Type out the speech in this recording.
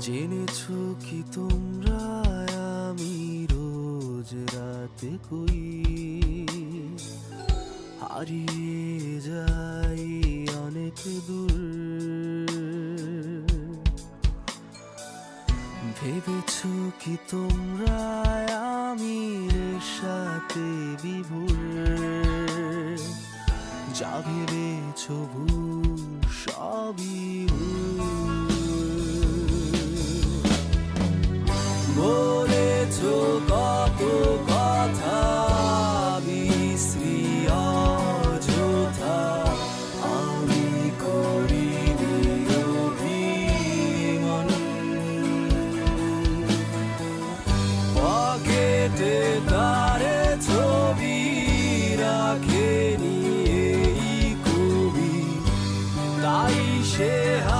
জেনেছ কি তোমরা আমি রোজ রাতে কই? হারিয়ে যাই অনেক দূর। ভেবেছ কি তোমরা আমি সাথে বিভোর? যা ভেবেছ ভুল, সবই বলেছ কত কথা বিশ্রী অযথা। আমি করিনি অভিমন। পকেটে তারে ছবি রাখেনি এই কবি। তাই সে হা